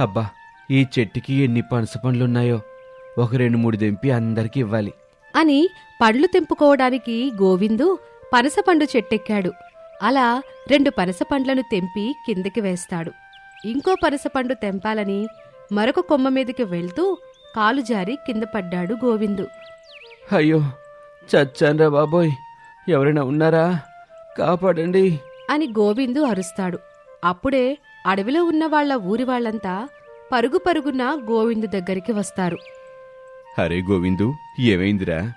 అబ్బా ఈ చెట్టుకి ఎన్ని పనస పండ్లున్నాయో. ఒక రెండు మూడు తెంపి అందరికి ఇవ్వాలి. అని పండ్లు తెంపుకోవడానికి గోవిందు పనసపండు చెట్టెక్కాడు. అలా రెండు పనసపండ్లను తెంపి కిందకి వేస్తాడు. ఇంకో పనసపండు తెంపాలని మరొక కొమ్మ మీదకి వెళ్తూ కాలు జారి కింద పడ్డాడు గోవిందు. అయ్యో చచ్చాన్రా బాబోయ్. ఎవరైనా ఉన్నారా? కాపాడండి. అని గోవిందు అరుస్తాడు. అప్పుడే అడవిలో ఉన్న వాళ్ళ ఊరి వాళ్ళంతా పరుగు పరుగున గోవిందు దగ్గరికి వస్తారు. అరే గోవిందు ఏమైందిరా?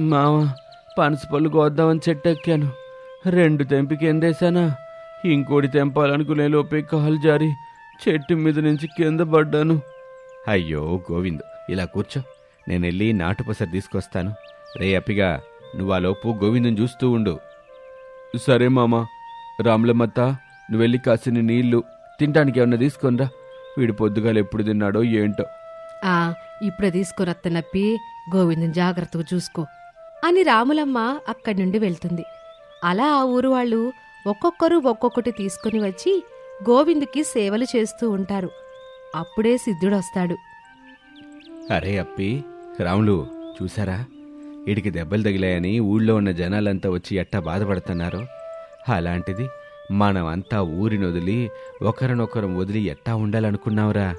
మామ పనస పళ్ళు కోద్దామని చెట్టు ఎక్కాను రెండు తెంపి కిందేశానా ఇంకోటి తెంపాలనుకునే లోపే కాలు జారి చెట్టు మీద నుంచి కింద పడ్డాను. అయ్యో గోవిందు ఇలా కూర్చో. నేను వెళ్ళి నాటుపసరి తీసుకొస్తాను. రే అప్పిగా నువ్వు ఆ లోపు గోవిందుని చూస్తూ ఉండు. సరే మామ రాములమ్మత్త నువ్వు వెళ్ళి కాసిన నీళ్ళు తినడానికి ఏమన్నా తీసుకొనిరా వీడు పొద్దుగాలు ఎప్పుడు తిన్నాడో ఏంటో. ఆ ఇప్పుడే తీసుకురత్త నప్పి గోవిందం జాగ్రత్తగా చూసుకో అని రాములమ్మ అక్కడి నుండి వెళ్తుంది. అలా ఆ ఊరు వాళ్ళు ఒక్కొక్కరు ఒక్కొక్కటి తీసుకుని వచ్చి గోవిందుకి సేవలు చేస్తూ ఉంటారు. అప్పుడే సిద్ధుడొస్తాడు. అరే అప్పి రాములు చూసారా? వీడికి దెబ్బలు తగిలాయని ఊళ్ళో ఉన్న జనాలంతా వచ్చి ఎట్టా బాధపడుతున్నారో? అలాంటిది మనమంతా ఊరిని వదిలి ఒకరినొకరం వదిలి ఎట్టా ఉండాలనుకున్నావురా?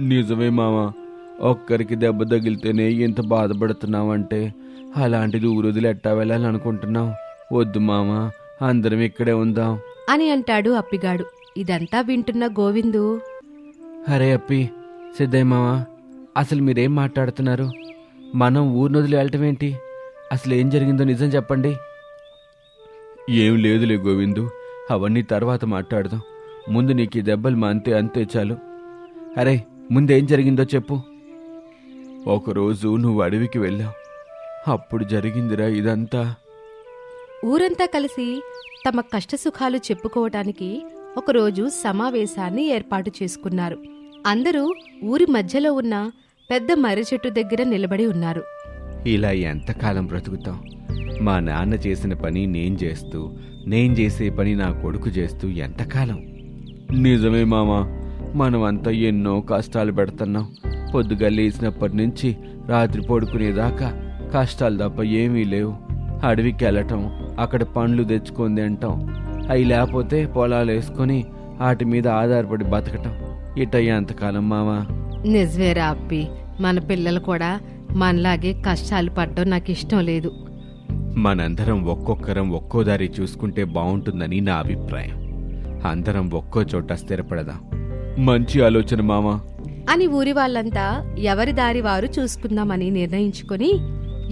నిజమే మామ. ఒక్కరికి దెబ్బ తగిలితేనే ఇంత బాధపడుతున్నావంటే అలాంటిది ఊరు వదిలి ఎట్టా వెళ్ళాలనుకుంటున్నావు? వద్దు మామ అందరం ఇక్కడే ఉందాం. అని అంటాడు అప్పిగాడు. ఇదంతా వింటున్న గోవిందు. అరే అప్పి సిద్ధయ్య మామ అసలు మీరేం మాట్లాడుతున్నారు? మనం ఊరిని వదిలి వెళ్ళటం ఏంటి? అసలు ఏం జరిగిందో నిజం చెప్పండి. ఏం లేదులే గోవిందు. అవన్నీ తర్వాత మాట్లాడదాం. ముందు నీకు ఈ దెబ్బలు మా అంతే అంతే చాలు. అరే ముందేం జరిగిందో చెప్పు. ఒకరోజు నువ్వు అడవికి వెళ్ళావు. అప్పుడు జరిగిందిరా ఇదంతా. ఊరంతా కలిసి తమ కష్టసుఖాలు చెప్పుకోవటానికి ఒకరోజు సమావేశాన్ని ఏర్పాటు చేసుకున్నారు. అందరూ ఊరి మధ్యలో ఉన్న పెద్ద మర్రి చెట్టు దగ్గర నిలబడి ఉన్నారు. ఇలా ఎంతకాలం బ్రతుకుతాం? మా నాన్న చేసిన పని నేను చేస్తూ నేను చేసే పని నా కొడుకు చేస్తూ ఎంతకాలం? నిజమే మామా. మనమంతా ఎన్నో కష్టాలు పెడుతున్నాం. పొద్దుగా లేచినప్పటి నుంచి రాత్రి పడుకునేదాకా కష్టాలు తప్ప ఏమీ లేవు. అడవికి వెళ్ళటం అక్కడ పండ్లు తెచ్చుకొని తింటాం. అవి లేకపోతే పొలాలు వేసుకొని వాటి మీద ఆధారపడి బతకటం. ఇట ఎంతకాలం మామా. నిజమేరా అప్పి. మన పిల్లలు కూడా మనలాగే కష్టాలు పడ్డం నాకు ఇష్టం లేదు. మనందరం ఒక్కొక్కరం ఒక్కో దారి చూసుకుంటే బాగుంటుందని నా అభిప్రాయం. అందరం ఒక్కో చోట స్థిరపడదాం. మంచి ఆలోచన మామా. అని ఊరి వాళ్ళంతా ఎవరి దారి వారు చూసుకుందామని నిర్ణయించుకొని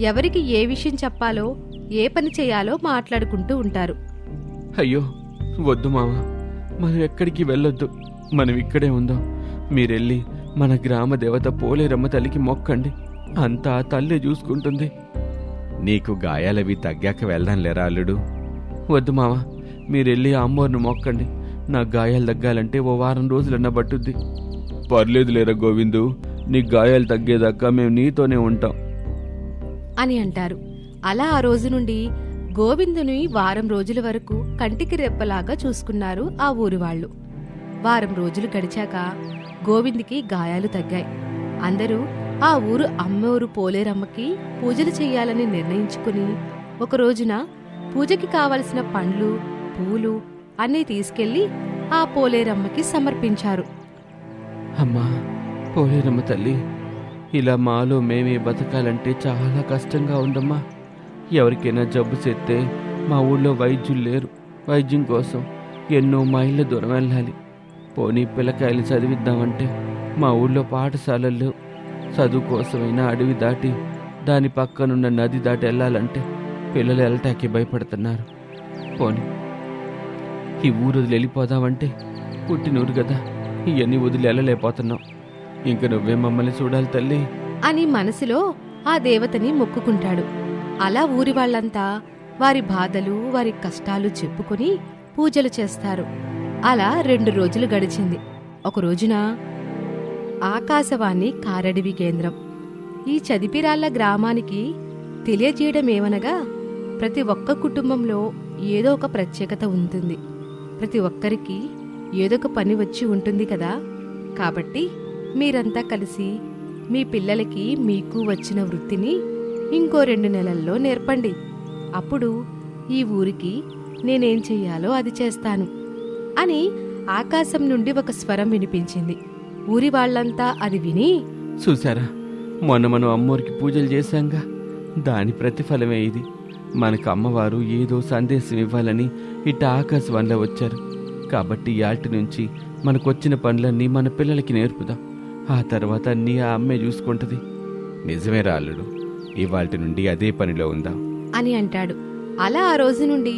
ఎవరికి ఏ విషయం చెప్పాలో ఏ పని చేయాలో మాట్లాడుకుంటూ ఉంటారు. అయ్యో వద్దు మామా. మనం ఎక్కడికి వెళ్ళొద్దు. మనం ఇక్కడే ఉందాం. మీరెళ్ళి మన గ్రామ దేవత పోలేరమ్మ తల్లికి మొక్కండి. అంతా తల్లే చూసుకుంటుంది. నీకు గాయాలవి తగ్గాక వెళ్దాం లేరా అల్లుడు? వద్దు మావా మీరెళ్ళి ఆ అమ్మోరిని మొక్కండి. నా గాయాలు తగ్గాలంటే ఓ వారం రోజులన్నా పట్టుద్ది. పర్లేదు లేరా గోవిందు నీ గాయాలు తగ్గేదాకా మేము నీతోనే ఉంటాం. అని అంటారు. అలా ఆ రోజు నుండి గోవిందుని వారం రోజుల వరకు కంటికి రెప్పలాగా చూసుకున్నారు ఆ ఊరి వాళ్ళు. వారం రోజులు గడిచాక గోవింద్కి గాయాలు తగ్గాయి. అందరూ ఆ ఊరు అమ్మోరు పోలేరమ్మకి పూజలు చెయ్యాలని నిర్ణయించుకుని ఒక రోజున పూజకి కావలసిన పండ్లు పూలు అన్నీ తీసుకెళ్ళి ఆ పోలేరమ్మకి సమర్పించారు. అమ్మా పోలేరమ్మ తల్లి ఇలా మాలో మేమే బతకాలంటే చాలా కష్టంగా ఉందమ్మా. ఎవరికైనా జబ్బు చేస్తే మా ఊళ్ళో వైద్యులు లేరు. వైద్యం కోసం ఎన్నో మైళ్ళ దూరం వెళ్ళాలి. పోనీ పిల్లకాయలు చదివిద్దామంటే మా ఊళ్ళో పాఠశాలలు చదువు కోసమైనా అడవి దాటి దాని పక్కనున్న నది దాటి వెళ్ళాలంటే పిల్లలు వెళ్ళటానికి భయపడుతున్నారు. పోనీ ఈ ఊరు వదిలి వెళ్ళిపోదామంటే పుట్టినూరు కదా ఇవన్నీ వదిలి వెళ్ళలేకపోతున్నాం. ఇంక నువ్వే మమ్మల్ని చూడాలి తల్లి. అని మనసులో ఆ దేవతని మొక్కుకుంటాడు. అలా ఊరి వాళ్ళంతా వారి బాధలు వారి కష్టాలు చెప్పుకొని పూజలు చేస్తారు. అలా రెండు రోజులు గడిచింది. ఒక రోజున ఆకాశవాణి కారడివి కేంద్రం. ఈ చదిపిరాళ్ళ గ్రామానికి తెలియజేయడమేమనగా ప్రతి ఒక్క కుటుంబంలో ఏదో ఒక ప్రత్యేకత ఉంటుంది. ప్రతి ఒక్కరికి ఏదో ఒక పని వచ్చి ఉంటుంది కదా. కాబట్టి మీరంతా కలిసి మీ పిల్లలకి మీకు వచ్చిన వృత్తిని ఇంకో రెండు నెలల్లో నేర్పండి. అప్పుడు ఈ ఊరికి నేనేం చెయ్యాలో అది చేస్తాను. అని ఆకాశం నుండి ఒక స్వరం వినిపించింది. ఊరి వాళ్ళంతా అది విని చూసారా మొన్న మనం అమ్మోరికి పూజలు చేశాంగా. దాని ప్రతిఫలమే ఇది. మనకు అమ్మవారు ఏదో సందేశం ఇవ్వాలని ఇట్ట ఆకాశవాణిలో వచ్చారు. కాబట్టి యాటి నుంచి మనకొచ్చిన పనులన్నీ మన పిల్లలకి నేర్పుదాం. ఆ తర్వాత అన్నీ ఆ అమ్మే చూసుకుంటది. నిజమే రాళ్ళుడు ఇవాల్టి నుండి అదే పనిలో ఉందాం. అని అంటాడు. అలా ఆ రోజు నుండి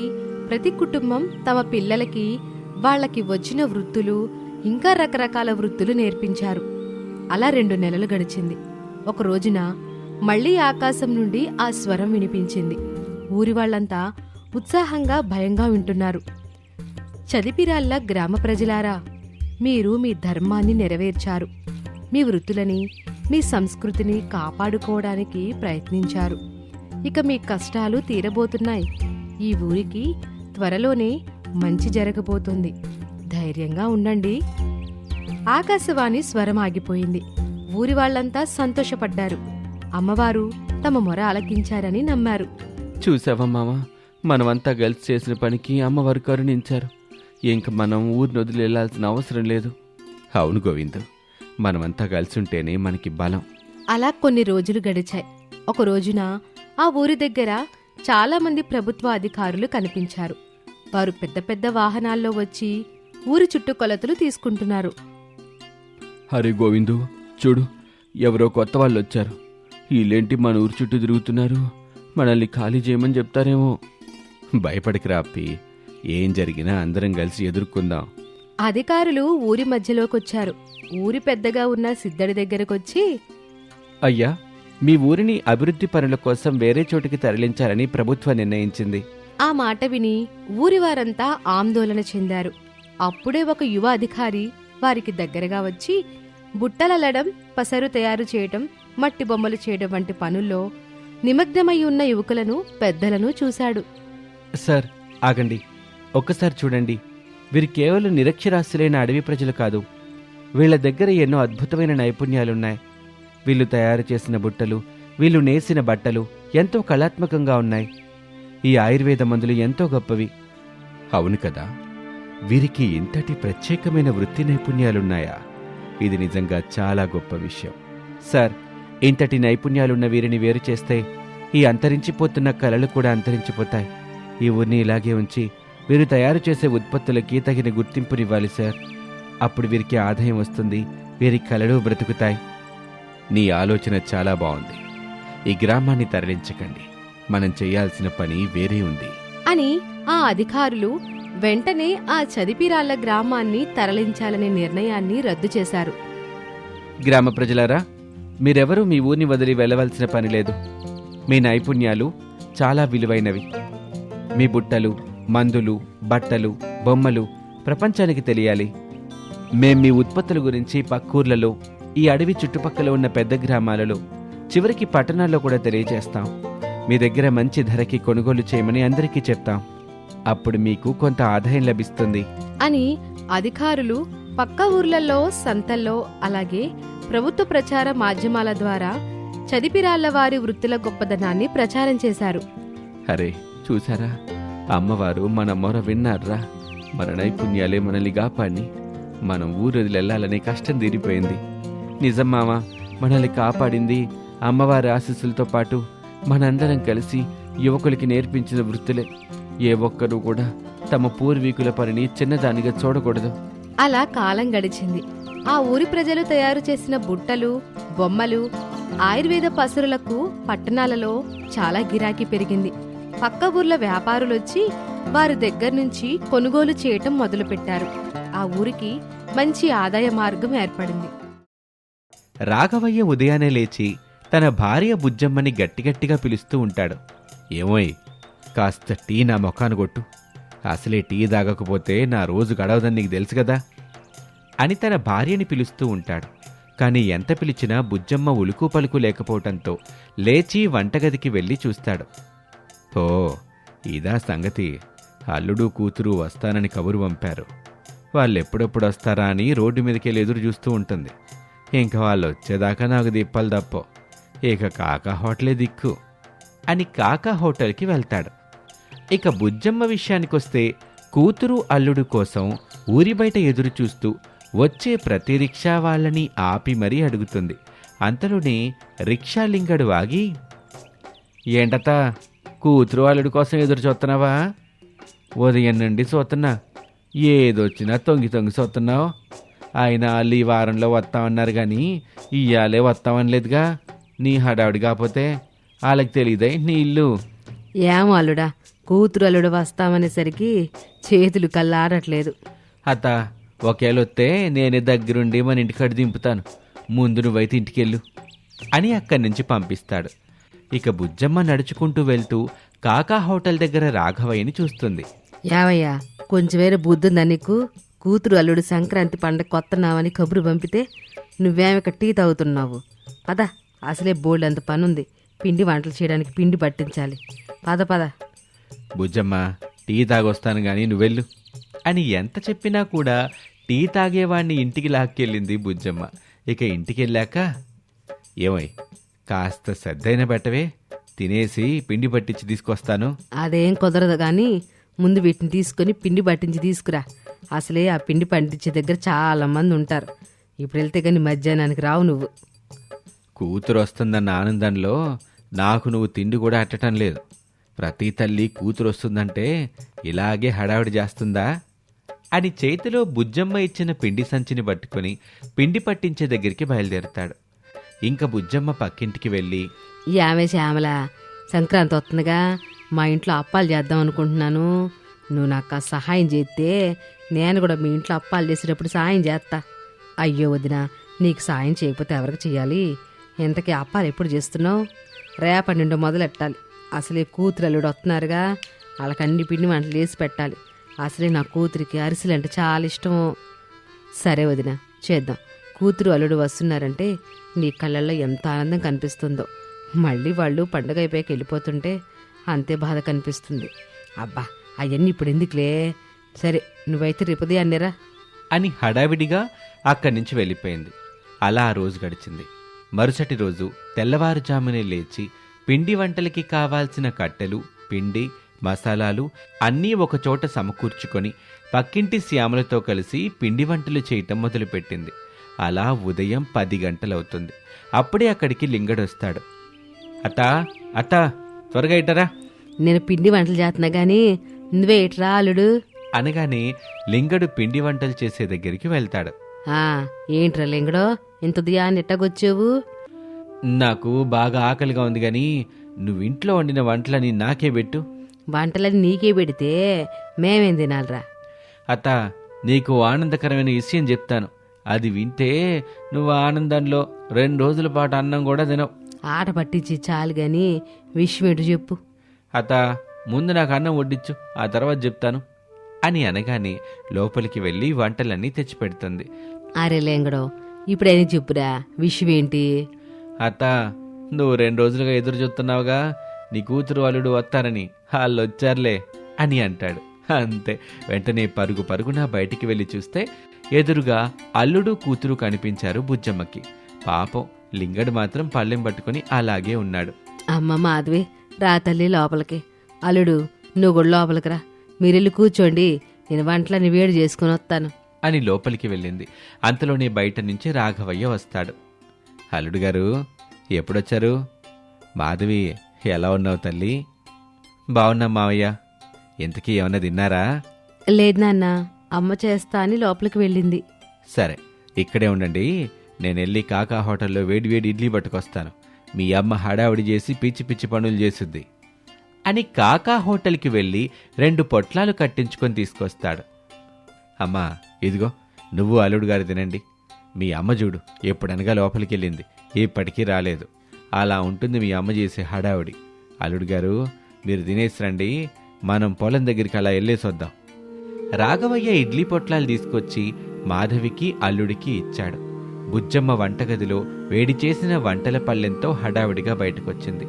ప్రతి కుటుంబం తమ పిల్లలకి వాళ్ళకి వచ్చిన వృత్తులు ఇంకా రకరకాల వృత్తులు నేర్పించారు. అలా రెండు నెలలు గడిచింది. ఒక రోజున మళ్ళీ ఆకాశం నుండి ఆ స్వరం వినిపించింది. ఊరి వాళ్ళంతా ఉత్సాహంగా భయంగా వింటున్నారు. చదిపిరాళ్ళ గ్రామ ప్రజలారా మీరు మీ ధర్మాన్ని నెరవేర్చారు. మీ వృత్తులని మీ సంస్కృతిని కాపాడుకోవడానికి ప్రయత్నించారు. ఇక మీ కష్టాలు తీరబోతున్నాయి. ఈ ఊరికి త్వరలోనే మంచి జరగబోతుంది. ధైర్యంగా ఉండండి. ఆకాశవాణి స్వరం ఆగిపోయింది. ఊరి వాళ్ళంతా సంతోషపడ్డారు. అమ్మవారు తమ మొర ఆలకించారని నమ్మారు. చూసావా మామ? మనమంతా కలిసి చేసిన పనికి అమ్మవారు కరుణించారు. ఇంక మనం ఊరిని వదిలి వెళ్ళాల్సిన అవసరం లేదు. అవును గోవింద్. మనమంతా కలిసి ఉంటేనే మనకి బలం. అలా కొన్ని రోజులు గడిచాయి. ఒక రోజున ఆ ఊరి దగ్గర చాలా మంది ప్రభుత్వ అధికారులు కనిపించారు. వారు పెద్ద పెద్ద వాహనాల్లో వచ్చి ఊరి చుట్టుకొలతలు తీసుకుంటున్నారు. హరే గోవిందు చూడు ఎవరో కొత్త వాళ్ళు వచ్చారు వీళ్ళేంటి మన ఊరు చుట్టూ తిరుగుతున్నారు? మనల్ని ఖాళీ చేయమని చెప్తారేమో. భయపడికి రాప్పి ఏం జరిగినా అందరం కలిసి ఎదుర్కొందాం. అధికారులు ఊరి మధ్యలోకొచ్చారు. ఊరి పెద్దగా ఉన్న సిద్ధడి దగ్గరకొచ్చి అయ్యా మీ ఊరిని అభివృద్ధి పనుల కోసం వేరే చోటికి తరలించాలని ప్రభుత్వం నిర్ణయించింది. ఆ మాట విని ఊరి వారంతా ఆందోళన చెందారు. అప్పుడే ఒక యువ అధికారి వారికి దగ్గరగా వచ్చి బుట్టలల్లడం పసరు తయారు చేయటం మట్టి బొమ్మలు చేయడం వంటి పనుల్లో నిమగ్నమై ఉన్న యువకులను పెద్దలను చూశాడు. సార్ ఆగండి. ఒక్కసారి చూడండి. వీరు కేవలం నిరక్షరాస్యులైన అడవి ప్రజలు కాదు. వీళ్ళ దగ్గర ఎన్నో అద్భుతమైన నైపుణ్యాలున్నాయి. వీళ్ళు తయారు చేసిన బుట్టలు వీళ్ళు నేసిన బట్టలు ఎంతో కళాత్మకంగా ఉన్నాయి. ఈ ఆయుర్వేద మందులు ఎంతో గొప్పవి. అవును కదా. వీరికి ఇంతటి ప్రత్యేకమైన వృత్తి నైపుణ్యాలున్నాయా? ఇది నిజంగా చాలా గొప్ప విషయం. సార్ ఇంతటి నైపుణ్యాలున్న వీరిని వేరు చేస్తే ఈ అంతరించిపోతున్న కళలు కూడా అంతరించిపోతాయి. ఈ ఊరిని ఇలాగే ఉంచి వీరు తయారు చేసే ఉత్పత్తులకి తగిన గుర్తింపునివ్వాలి సార్. అప్పుడు వీరికి ఆదాయం వస్తుంది వీరి కళలు బ్రతుకుతాయి. నీ ఆలోచన చాలా బాగుంది. ఈ గ్రామాన్ని తరలించకండి. మనం చేయాల్సిన పని వేరే ఉంది. అని ఆ అధికారులు వెంటనే ఆ చదిపిరాళ్ళ గ్రామాన్ని తరలించాలనే నిర్ణయాన్ని రద్దు చేశారు. గ్రామ ప్రజలారా మీరెవరూ మీ ఊరిని వదిలి వెళ్ళవలసిన పని లేదు. మీ నైపుణ్యాలు చాలా విలువైనవి. మీ బుట్టలు మందులు బట్టలు బొమ్మలు ప్రపంచానికి తెలియాలి. మేం మీ ఉత్పత్తుల గురించి పక్కూర్లలో ఈ అడవి చుట్టుపక్కల ఉన్న పెద్ద గ్రామాలలో చివరికి పట్టణాల్లో కూడా తెలియజేస్తాం. మీ దగ్గర మంచి ధరకి కొనుగోలు చేయమని అందరికీ చెప్తాం. అప్పుడు మీకు కొంత ఆదాయం లభిస్తుంది. అని అధికారులు పక్క ఊర్లలో సంతల్లో అలాగే ప్రభుత్వ ప్రచార మాధ్యమాల ద్వారా చదిపిరాళ్ళ వారి వృత్తుల గొప్పదనాన్ని ప్రచారం చేశారు. అరే చూసారా అమ్మవారు మన మొర విన్నారా? మన నైపుణ్యాలే మనల్ని కాపాడి మనం ఊరు వదిలెళ్ళాలనే కష్టం తీరిపోయింది. నిజం మామ మనల్ని కాపాడింది అమ్మవారి ఆశీస్సులతో పాటు మనందరం కలిసి యువకులకి నేర్పించిన వృత్తులే. ఏ ఒక్కరూ కూడా తమ పూర్వీకుల పనిని చిన్నదానిగా చూడకూడదు. అలా కాలం గడిచింది. ఆ ఊరి ప్రజలు తయారు చేసిన బుట్టలు బొమ్మలు ఆయుర్వేద పసురులకు పట్టణాలలో చాలా గిరాకీ పెరిగింది. పక్క ఊర్ల వ్యాపారులొచ్చి వారి దగ్గర నుంచి కొనుగోలు చేయటం మొదలుపెట్టారు. ఆ ఊరికి మంచి ఆదాయ మార్గం ఏర్పడింది. రాఘవయ్య ఉదయాన్నే లేచి తన భార్య బుజ్జమ్మని గట్టిగట్టిగా పిలుస్తూ ఉంటాడు. ఏమోయ్ కాస్త టీ నా మొఖాను కొట్టు. అసలే టీ తాగకపోతే నా రోజు గడవదని నీకు తెలుసు కదా? అని తన భార్యని పిలుస్తూ ఉంటాడు. కానీ ఎంత పిలిచినా బుజ్జమ్మ ఉలుకు పలుకు లేకపోవటంతో లేచి వంటగదికి వెళ్ళి చూస్తాడు. ఓ ఇదా సంగతి. అల్లుడు కూతురు వస్తానని కబురు పంపారు వాళ్ళు ఎప్పుడెప్పుడు వస్తారా అని రోడ్డు మీదకెళ్ళి ఎదురు చూస్తూ ఉంటుంది. ఇంకా వాళ్ళు వచ్చేదాకా నాకు దీపాలు తప్పో ఇక కాకా హోటలే దిక్కు. అని కాకా హోటల్కి వెళ్తాడు. ఇక బుజ్జమ్మ విషయానికొస్తే కూతురు అల్లుడు కోసం ఊరి బయట ఎదురు చూస్తూ వచ్చే ప్రతి రిక్షా వాళ్ళని ఆపి మరీ అడుగుతుంది. అంతలోనే రిక్షా లింగడు ఆగి ఏంటత కూతురు అల్లుడు కోసం ఎదురు చూస్తున్నావా ఉదయం నుండి చూస్తున్నా ఏదొచ్చినా తొంగి తొంగి చూస్తున్నావు ఆయన వాళ్ళు ఈ వారంలో వస్తామన్నారు కానీ ఇయ్యాలే వస్తామనలేదుగా నీ హడావిడి కాకపోతే వాళ్ళకి తెలియదే నీ ఇల్లు. ఏమో అల్లుడా కూతురు అల్లుడు వస్తామనేసరికి చేతులు కల్లాడట్లేదు అత్త ఒకేళ వస్తే నేనే దగ్గరుండి మన ఇంటికాడ దింపుతాను. ముందు నువ్వైతే ఇంటికెళ్ళు అని అక్కడి నుంచి పంపిస్తాడు. ఇక బుజ్జమ్మ నడుచుకుంటూ వెళ్తూ కాకా హోటల్ దగ్గర రాఘవయ్యని చూస్తుంది. యావయ్యా కొంచెం వేరే బుద్ధుందా నీకు? కూతురు అల్లుడు సంక్రాంతి పండగ కొత్తనావని కబురు పంపితే నువ్వేమిక టీ తాగుతున్నావు? పద అసలే బోల్డ్ అంత పనుంది. పిండి వంటలు చేయడానికి పిండి పట్టించాలి. పద పద. బుజ్జమ్మ టీ తాగొస్తాను గాని నువ్వెళ్ళు. అని ఎంత చెప్పినా కూడా టీ తాగేవాణ్ణి ఇంటికి లాక్కెళ్ళింది బుజ్జమ్మ. ఇక ఇంటికి వెళ్ళాక ఏమై కాస్త సద్దైన పెట్టవే. తినేసి పిండి పట్టించి తీసుకొస్తాను. అదేం కుదరదు కానీ ముందు వీటిని తీసుకొని పిండి పట్టించి తీసుకురా. అసలే ఆ పిండి పట్టించే దగ్గర చాలా మంది ఉంటారు. ఇప్పుడు వెళ్తే కానీ మధ్యాహ్నానికి రావు నువ్వు. కూతురు వస్తుందన్న ఆనందంలో నాకు నువ్వు తిండి కూడా అట్టటం లేదు. ప్రతి తల్లి కూతురు వస్తుందంటే ఇలాగే హడావిడి చేస్తుందా? అని చేతిలో బుజ్జమ్మ ఇచ్చిన పిండి సంచిని పట్టుకొని పిండి పట్టించే దగ్గరికి బయలుదేరుతాడు. ఇంకా బుజ్జమ్మ పక్కింటికి వెళ్ళి ఈ ఆమె శ్యామల సంక్రాంతి వస్తుందిగా మా ఇంట్లో అప్పాలు చేద్దాం అనుకుంటున్నాను. నువ్వు నాకు ఆ సహాయం చేస్తే నేను కూడా మీ ఇంట్లో అప్పాలు చేసేటప్పుడు సహాయం చేస్తా. అయ్యో వదిన నీకు సాయం చేయకపోతే ఎవరికి చేయాలి ఇంతకీ అప్పాలు ఎప్పుడు చేస్తున్నావు? రేపటి నుండి మొదలెట్టాలి. అసలే కూతురు అల్లుడు వస్తున్నారుగా. వాళ్ళకి అన్ని పిండి వంటలు వేసి పెట్టాలి. అసలే నా కూతురికి అరిసెలు అంటే చాలా ఇష్టము. సరే వదిన చేద్దాం. కూతురు అల్లుడు వస్తున్నారంటే నీ కళ్ళల్లో ఎంత ఆనందం కనిపిస్తుందో. మళ్ళీ వాళ్ళు పండగ అయిపోయాక వెళ్ళిపోతుంటే అంతే బాధ కనిపిస్తుంది. అబ్బా అవన్నీ ఇప్పుడు ఎందుకులే? సరే నువ్వైతే రేపుదే అన్నారా అని హడావిడిగా అక్కడి నుంచి వెళ్ళిపోయింది. అలా ఆ రోజు గడిచింది. మరుసటి రోజు తెల్లవారుజామునే లేచి పిండి వంటలకి కావాల్సిన కట్టెలు పిండి మసాలాలు అన్నీ ఒకచోట సమకూర్చుకొని పక్కింటి శ్యామలతో కలిసి పిండి వంటలు చేయటం మొదలుపెట్టింది. అలా ఉదయం పది గంటలవుతుంది. అప్పుడే అక్కడికి లింగడొస్తాడు. అత్తా అత్తా త్వరగా ఇట్టరా నేను పిండి వంటలు చేస్తున్నా గానీ నువ్వే ఇట్రా అల్లుడు. అనగానే లింగడు పిండి వంటలు చేసే దగ్గరికి వెళ్తాడు. ఏంట్రా లింగడో? ఇంత ఉదయాన్ని ఎట్టగొచ్చావు? నాకు బాగా ఆకలిగా ఉంది కానీ నువ్వు ఇంట్లో వండిన వంటలని నాకే పెట్టు. వంటలని నీకే పెడితే మేమేం తినాలిరా? అత్త నీకు ఆనందకరమైన విషయం చెప్తాను. అది వింటే నువ్వు ఆనందంలో రెండు రోజుల పాటు అన్నం కూడా తినవు. ఆట పట్టించి చాలు గాని విషయం ఏంటో చెప్పు. అత్త ముందు నాకు అన్నం వడ్డించు ఆ తర్వాత చెప్తాను. అని అనగానే లోపలికి వెళ్ళి వంటలన్నీ తెచ్చిపెడుతుంది అరే లేంగడో ఇప్పుడైనా చెప్పురా? విషయం ఏంటి అత్త నువ్వు రెండు రోజులుగా ఎదురు చూస్తున్నావుగా. నీ కూతురు అల్లుడు వస్తారని. వాళ్ళు వచ్చారులే అని అంటాడు. అంతే. వెంటనే పరుగు పరుగున బయటికి వెళ్ళి చూస్తే ఎదురుగా అల్లుడు కూతురు కనిపించారు బుజ్జమ్మకి. పాపం లింగడు మాత్రం పళ్ళెం పట్టుకుని అలాగే ఉన్నాడు. అమ్మ మాధవి రా తల్లి లోపలికి. అల్లుడు నువ్వు కూడా లోపలికి రా. మీరెళ్ళి కూర్చోండి. నేను వంటలని వేడి చేసుకుని వస్తాను. అని లోపలికి వెళ్ళింది. అంతలోనే బయట నుంచి రాఘవయ్య వస్తాడు. అల్లుడు గారు ఎప్పుడొచ్చారు? మాధవి ఎలా ఉన్నావు తల్లి? బాగున్నా మావయ్య. ఇంతకీ ఏమన్నా తిన్నారా? లేదు నాన్న అమ్మ చేస్తా అని లోపలికి వెళ్ళింది. సరే ఇక్కడే ఉండండి. నేను వెళ్ళి కాకా హోటల్లో వేడి వేడి ఇడ్లీ పట్టుకొస్తాను. మీ అమ్మ హడావిడి చేసి పిచ్చి పిచ్చి పనులు చేసుద్ది అని కాకా హోటల్కి వెళ్ళి రెండు పొట్లాలు కట్టించుకొని తీసుకొస్తాడు. అమ్మా ఇదిగో నువ్వు అల్లుడు గారు తినండి. మీ అమ్మ చూడు ఎప్పుడనగా లోపలికి వెళ్ళింది ఇప్పటికీ రాలేదు. అలా ఉంటుంది మీ అమ్మ చేసే హడావిడి. అల్లుడు గారు మీరు తినేసి రండి మనం పొలం దగ్గరికి అలా వెళ్ళేసొద్దాం రాఘవయ్య ఇడ్లీ పొట్లాలు తీసుకొచ్చి మాధవికి అల్లుడికి ఇచ్చాడు. బుజ్జమ్మ వంటగదిలో వేడి చేసిన వంటల పళ్ళెంతో హడావిడిగా బయటకొచ్చింది.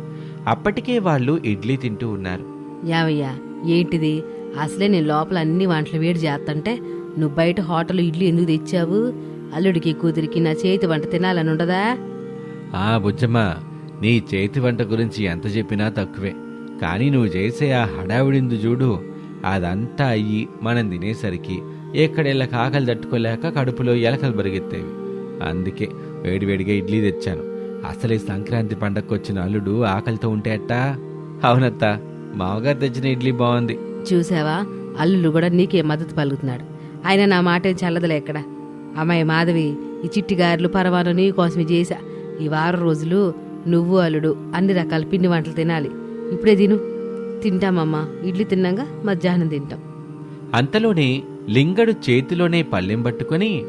అప్పటికే వాళ్ళు ఇడ్లీ తింటూ ఉన్నారు. యావయ్యా ఏంటిది? అసలే నేను లోపల అన్ని వంటలు వేడి చేస్తంటే నువ్వు బయట హోటల్ ఇడ్లీ ఎందుకు తెచ్చావు? అల్లుడికి కూతురికి నా చేతి వంట తినాలని ఉండదా? ఆ బుజ్జమ్మ నీ చేతి వంట గురించి ఎంత చెప్పినా తక్కువే. కానీ నువ్వు చేసే ఆ హడావిడిందు చూడు అదంతా అయ్యి మనం తినేసరికి ఎక్కడెళ్ళ కాకలు తట్టుకోలేక కడుపులో ఎలకలు బరిగెత్తేవి. అందుకే వేడివేడిగా ఇడ్లీ తెచ్చాను. అసలు ఈ సంక్రాంతి పండగకు వచ్చిన అల్లుడు ఆకలితో ఉంటే అట్టా? అవునత్త మామగారు తెచ్చిన ఇడ్లీ బాగుంది చూసావా? అల్లుడు కూడా నీకే మద్దతు పలుకుతున్నాడు. ఆయన నా మాట చల్లదలే ఎక్కడ. అమ్మాయి మాధవి ఈ చిట్టిగారులు పరవాను నీ కోసమే చేశా. ఈ వారం రోజులు నువ్వు అల్లుడు అన్ని రకాల పిండి వంటలు తినాలి. ఇప్పుడే తిను. తింటామమ్మా. ఇడ్లీ తిన్నాక మధ్యాహ్నం తింటాం. అంతలోనే లింగడు చేతిలోనే పళ్ళెం పట్టుకొని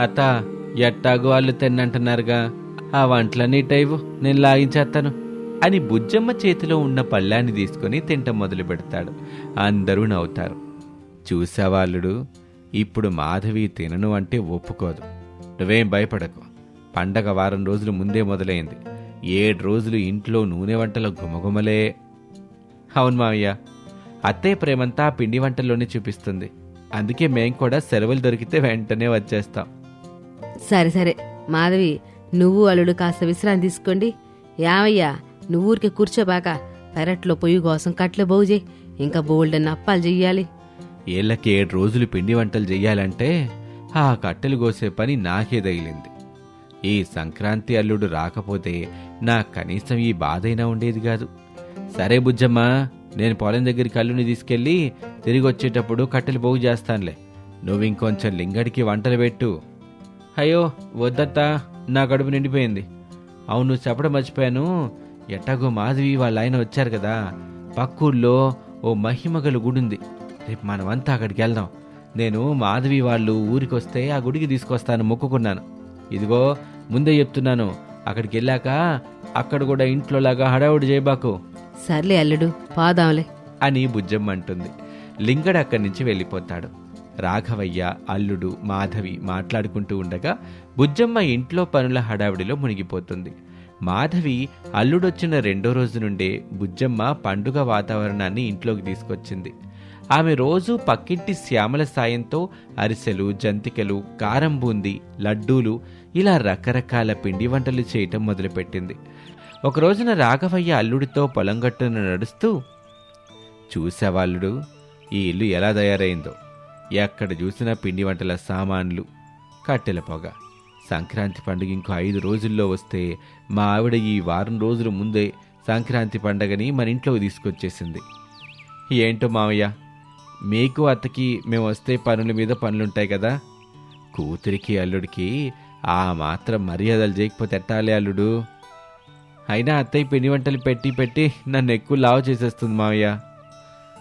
అత్త ఎట్టాగు వాళ్ళు తిన్నంటున్నారుగా ఆ వంటలన్నీ టైవు నేను లాగించేస్తాను అని బుజ్జమ్మ చేతిలో ఉన్న పళ్ళాన్ని తీసుకొని తింట మొదలు పెడతాడు అందరూ నవ్వుతారు. చూసావాళ్ళుడు ఇప్పుడు మాధవి తినను అంటే ఒప్పుకోదు. నువ్వేం భయపడకు. పండగ వారం రోజులు ముందే మొదలైంది. ఏడు రోజులు ఇంట్లో నూనె వంటల గుమగుమలే అవును మావయ్య. అత్తయ్య ప్రేమంతా పిండి వంటల్లోనే చూపిస్తుంది. అందుకే మేం కూడా సెలవులు దొరికితే వెంటనే వచ్చేస్తాం. సరే సరే. మాధవి నువ్వు అల్లుడు కాస్త విశ్రాంతి తీసుకోండి. యావయ్యా నువ్వు ఊరికే కూర్చోబాక పెరట్లో పొయ్యి కోసం కట్లు బౌజే ఇంకా బోల్డెన్ అప్పాలు చెయ్యాలి. ఏళ్ళకి ఏడు రోజులు పిండి వంటలు చెయ్యాలంటే ఆ కట్టెలు కోసే పని నాకే తగిలింది. ఈ సంక్రాంతి అల్లుడు రాకపోతే నా కనీసం ఈ బాధైనా ఉండేది కాదు. సరే బుజ్జమ్మ నేను పొలం దగ్గరికి అల్లుని తీసుకెళ్ళి తిరిగి వచ్చేటప్పుడు కట్టెలు పోగు చేస్తానులే. నువ్వు ఇంకొంచెం లింగడికి వంటలు పెట్టు. అయ్యో వద్దత్తా నా కడుపు నిండిపోయింది. అవును చెప్పడం మర్చిపోయాను. ఎట్టాగో మాధవి వాళ్ళ ఆయన వచ్చారు కదా. పక్కూర్లో ఓ మహిమగల గుడి ఉంది రేపు మనమంతా అక్కడికి వెళ్దాం. నేను మాధవి వాళ్ళు ఊరికి వస్తే ఆ గుడికి తీసుకొస్తాను మొక్కుకున్నాను. ఇదిగో ముందే చెప్తున్నాను. అక్కడికి వెళ్ళాక అక్కడ కూడా ఇంట్లోలాగా హడావుడి చేయబాకు. సర్లే అల్లుడు పోదాంలే అని బుజ్జమ్మ అంటుంది. లింగడు అక్కడి నుంచి వెళ్ళిపోతాడు. రాఘవయ్య అల్లుడు మాధవి మాట్లాడుకుంటూ ఉండగా బుజ్జమ్మ ఇంట్లో పనుల హడావిడిలో మునిగిపోతుంది. మాధవి అల్లుడొచ్చిన రెండో రోజు నుండే బుజ్జమ్మ పండుగ వాతావరణాన్ని ఇంట్లోకి తీసుకొచ్చింది. ఆమె రోజు పక్కింటి శ్యామల సాయంతో అరిసెలు జంతికలు కారం బూంది లడ్డూలు ఇలా రకరకాల పిండి వంటలు చేయటం మొదలుపెట్టింది. ఒక రోజున రాఘవయ్య అల్లుడితో పొలం గట్టున నడుస్తూ చూసేవాళ్ళుడు ఈ ఇల్లు ఎలా తయారైందో? ఎక్కడ చూసినా పిండి వంటల సామాన్లు. కట్టెల పొగ. సంక్రాంతి పండుగ ఇంకో ఐదు రోజుల్లో వస్తే మా ఆవిడ ఈ వారం రోజుల ముందే సంక్రాంతి పండగని మన ఇంట్లోకి తీసుకొచ్చేసింది. ఏంటో మావయ్య? మీకు అత్తకి మేము వస్తే పనుల మీద పనులుంటాయి కదా. కూతురికి అల్లుడికి ఆ మాత్రం మర్యాదలు చేయకపోతే ఎట్టాలి అల్లుడు? అయినా అత్తయ్య పిండి వంటలు పెట్టి పెట్టి నన్ను ఎక్కువ లావు చేసేస్తుంది మావయ్య.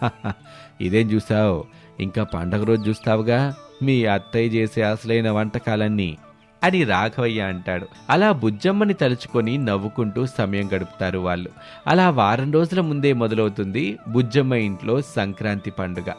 ఇదేం చూసావు? ఇంకా పండగ రోజు చూస్తావుగా? మీ అత్తయ్య చేసే అసలైన వంటకాలన్నీ అని రాఘవయ్య అంటాడు. అలా బుజ్జమ్మని తలుచుకొని నవ్వుకుంటూ సమయం గడుపుతారు వాళ్ళు. అలా వారం రోజుల ముందే మొదలవుతుంది బుజ్జమ్మ ఇంట్లో సంక్రాంతి పండుగ.